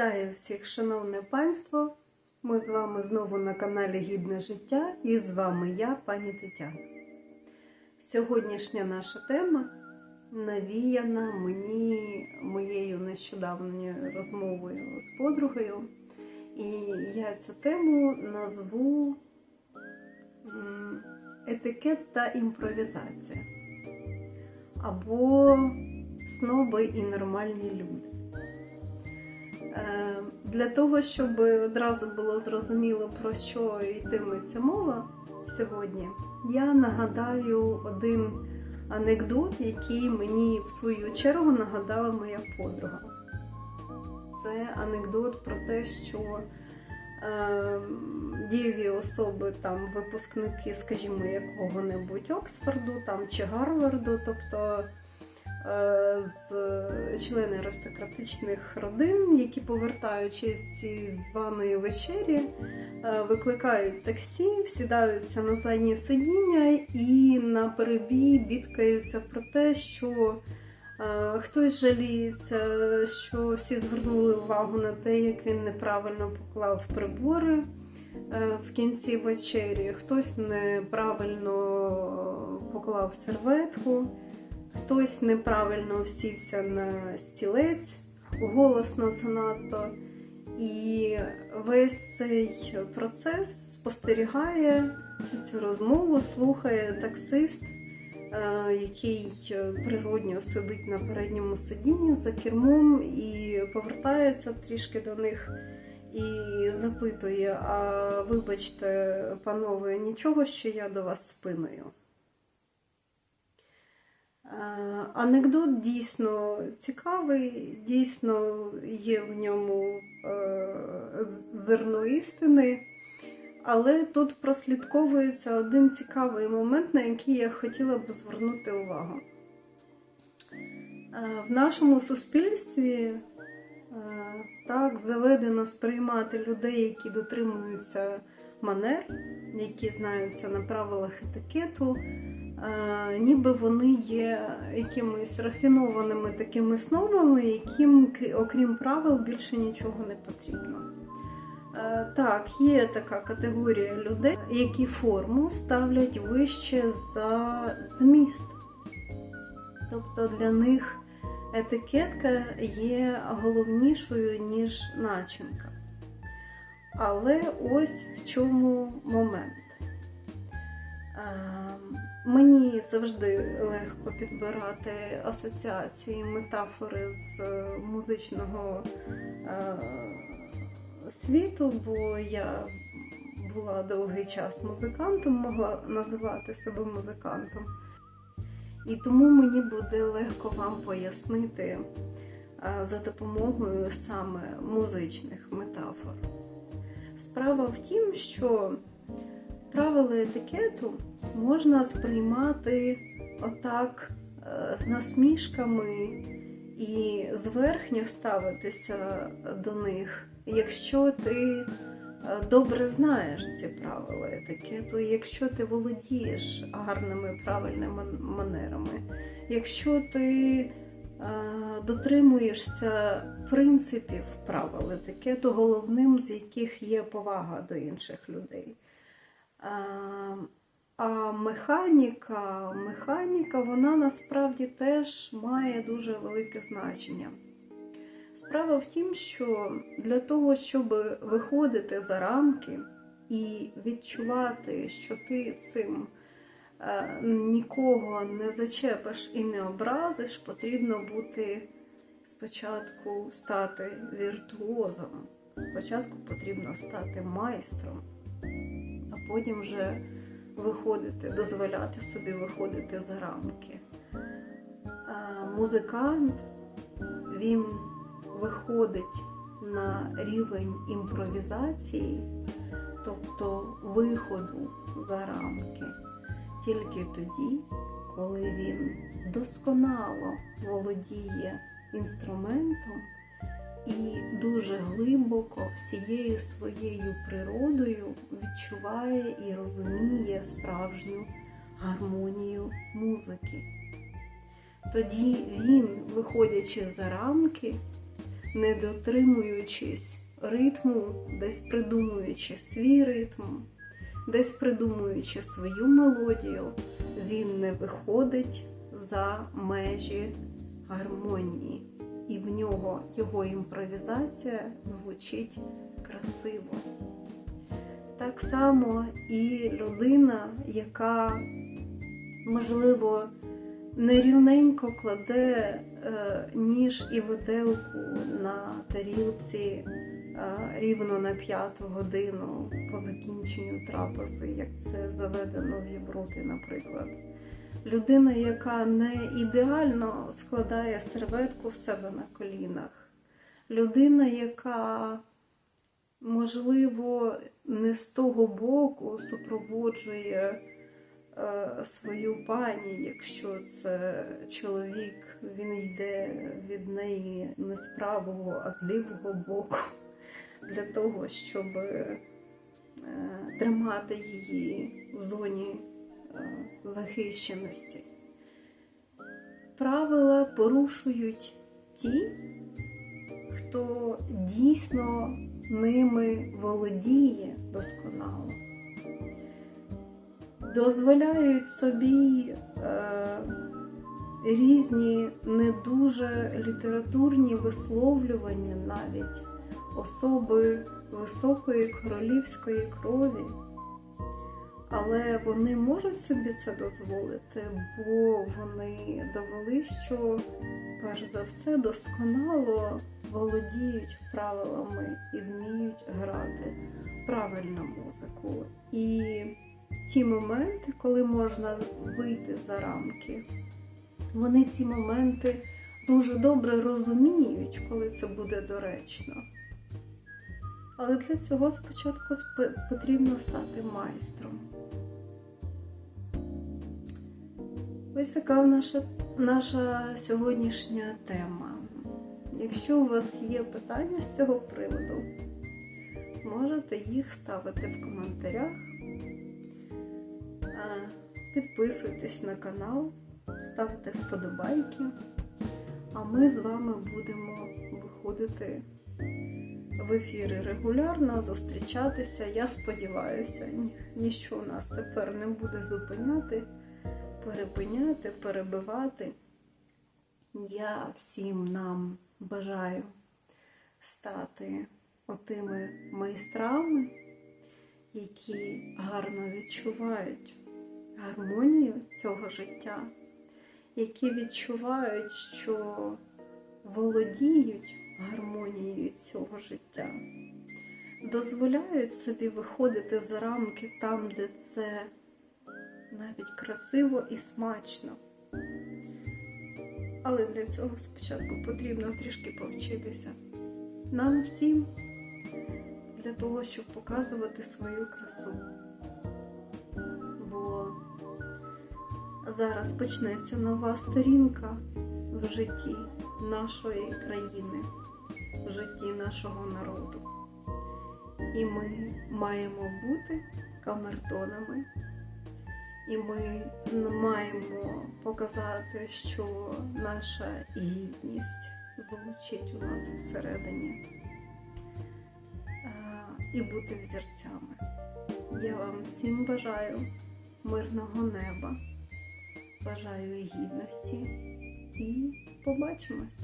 Вітаю всіх, шановне панство! Ми з вами знову на каналі Гідне життя і з вами я, пані Тетяна. Сьогоднішня наша тема навіяна мені моєю нещодавньою розмовою з подругою. І я цю тему назву етикет та імпровізація. Або сноби і нормальні люди. Е, Для того, щоб одразу було зрозуміло, про що йтиметься мова сьогодні, я нагадаю один анекдот, який мені в свою чергу нагадала моя подруга. Це анекдот про те, що е, дієві особи, там, випускники, скажімо, якого-небудь Оксфорду там, чи Гарварду, тобто з члени аристократичних родин, які повертаючись зі званої вечері, е, викликають таксі, сідаються на заднє сидіння і на перебій бідкаються про те, що е, хтось жаліється, що всі звернули увагу на те, як він неправильно поклав прибори е, в кінці вечері, хтось неправильно поклав серветку. Хтось неправильно всівся на стілець, голосно занадто. І весь цей процес спостерігає всю цю розмову, слухає таксист, е, який природньо сидить на передньому сидінні за кермом і повертається трішки до них і запитує: А вибачте, панове, нічого, що я до вас спиною. Е, Анекдот дійсно цікавий, дійсно є в ньому е, зерно істини, але тут прослідковується один цікавий момент, на який я хотіла б звернути увагу. Е, В нашому суспільстві так заведено сприймати людей, які дотримуються манер, які знаються на правилах етикету. Е, ніби вони є якимись рафінованими такими снобами, яким, окрім правил, більше нічого не потрібно. Е, Так, є така категорія людей, які форму ставлять вище за зміст. Тобто для них етикетка є головнішою, ніж начинка. Але ось в чому момент. Ем, Мені завжди легко підбирати асоціації, метафори з е, музичного е, світу, бо я була довгий час музикантом, могла називати себе музикантом. І тому мені буде легко вам пояснити е, за допомогою саме музичних метафор. Справа в тім, що правила етикету можна сприймати отак е, з насмішками і зверхньо ставитися до них, якщо ти е, добре знаєш ці правила етикету, якщо ти володієш гарними правильними манерами, якщо ти дотримуєшся принципів правил етикету, головним з яких є повага до інших людей. А, а механіка, механіка, вона насправді теж має дуже велике значення. Справа в тім, що для того, щоб виходити за рамки і відчувати, що ти цим е, нікого не зачепиш і не образиш, потрібно бути спочатку стати віртуозом, спочатку потрібно стати майстром а потім вже виходити, дозволяти собі виходити за рамки. А музикант він виходить на рівень імпровізації, тобто виходу за рамки, тільки тоді, коли він досконало володіє інструментом і дуже глибоко всією своєю природою відчуває і розуміє справжню гармонію музики. Тоді він, виходячи за рамки, не дотримуючись ритму, десь придумуючи свій ритм, десь придумуючи свою мелодію, він не виходить за межі гармонії. І в нього його імпровізація звучить красиво. Так само і людина, яка, можливо, нерівненько кладе е, ніж і виделку на тарілці рівно на п'яту годину по закінченню трапези, як це заведено в Європі, наприклад. Людина, яка не ідеально складає серветку в себе на колінах. Людина, яка, можливо, не з того боку супроводжує е, свою пані, якщо це чоловік, він йде від неї не з правого, а з лівого боку, для того, щоб е, тримати її в зоні е, захищеності. Правила порушують ті, хто дійсно ними володіє досконало дозволяють собі е, різні не дуже літературні висловлювання навіть особи високої королівської крові. Але вони можуть собі це дозволити, бо вони довели, що перш за все досконало володіють правилами і вміють грати правильну музику. І ті моменти, коли можна вийти за рамки, вони ці моменти дуже добре розуміють, коли це буде доречно. Але для цього спочатку потрібно стати майстром. Ось така наша, наша сьогоднішня тема. Якщо у вас є питання з цього приводу, можете їх ставити в коментарях. Підписуйтесь на канал, ставте вподобайки, а ми з вами будемо виходити в ефіри регулярно, зустрічатися. Я сподіваюся, ні- ніщо нас тепер не буде зупиняти, перепиняти, перебивати. Я всім нам бажаю стати отими майстрами, які гарно відчувають гармонію цього життя, які відчувають, що володіють гармонією цього життя, дозволяють собі виходити за рамки там, де це навіть красиво і смачно. Але для цього спочатку потрібно трішки повчитися. Нам всім для того, щоб показувати свою красу. Бо зараз почнеться нова сторінка в житті нашої країни, житті нашого народу. І ми маємо бути камертонами, і ми маємо показати, що наша гідність звучить у нас всередині і бути взірцями. Я вам всім бажаю мирного неба, бажаю гідності і побачимось!